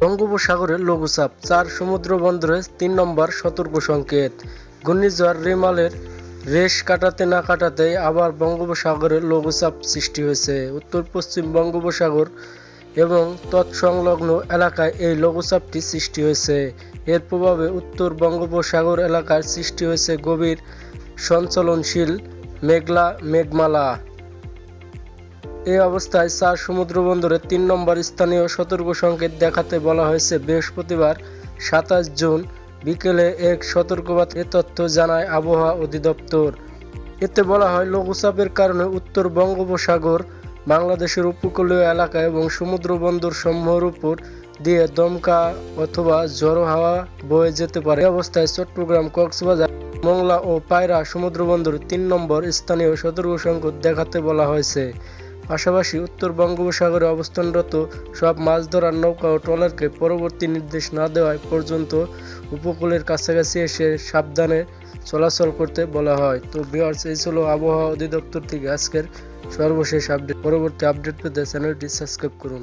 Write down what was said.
বঙ্গোপসাগরের লঘুচাপ, চার সমুদ্র বন্দরে তিন নম্বর সতর্ক সংকেত। ঘূর্ণিঝড় রিমালের রেশ কাটাতে না কাটাতেই আবার বঙ্গোপসাগরে লঘুচাপ সৃষ্টি হয়েছে। উত্তর পশ্চিম বঙ্গোপসাগর এবং তৎসংলগ্ন এলাকায় এই লঘুচাপটি সৃষ্টি হয়েছে। এর প্রভাবে উত্তর বঙ্গোপসাগর এলাকার সৃষ্টি হয়েছে গভীর সঞ্চলনশীল মেঘলা মেঘমালা। এই অবস্থায় চার সমুদ্র বন্দরে তিন নম্বর স্থানীয় সতর্ক সংকেত দেখাতে বলা হয়েছে। বৃহস্পতিবার সাতাশ জুন বিকেলে এক সতর্কবার্তা এ তথ্য জানায় আবহাওয়া অধিদপ্তর। এতে বলা হয়, লঘুচাপের কারণে উত্তর বঙ্গোপসাগর, বাংলাদেশের উপকূলীয় এলাকা এবং সমুদ্র বন্দর সমূহের উপর দিয়ে দমকা অথবা ঝড়ো হাওয়া বয়ে যেতে পারে। অবস্থায় চট্টগ্রাম, কক্সবাজার, মংলা ও পায়রা সমুদ্র বন্দর তিন নম্বর স্থানীয় সতর্ক সংকেত দেখাতে বলা হয়েছে। পাশাপাশি উত্তর বঙ্গোপসাগরে অবস্থানরত সব মাছ ধরার নৌকা ও ট্রলারকে পরবর্তী নির্দেশ না দেওয়ায় পর্যন্ত উপকূলের কাছাকাছি এসে সাবধানে চলাচল করতে বলা হয়। তো বিয়ার্স এই ছিল আবহাওয়া অধিদপ্তর থেকে আজকের সর্বশেষ আপডেট পরবর্তী আপডেট পেতে চ্যানেলটি সাবস্ক্রাইব করুন।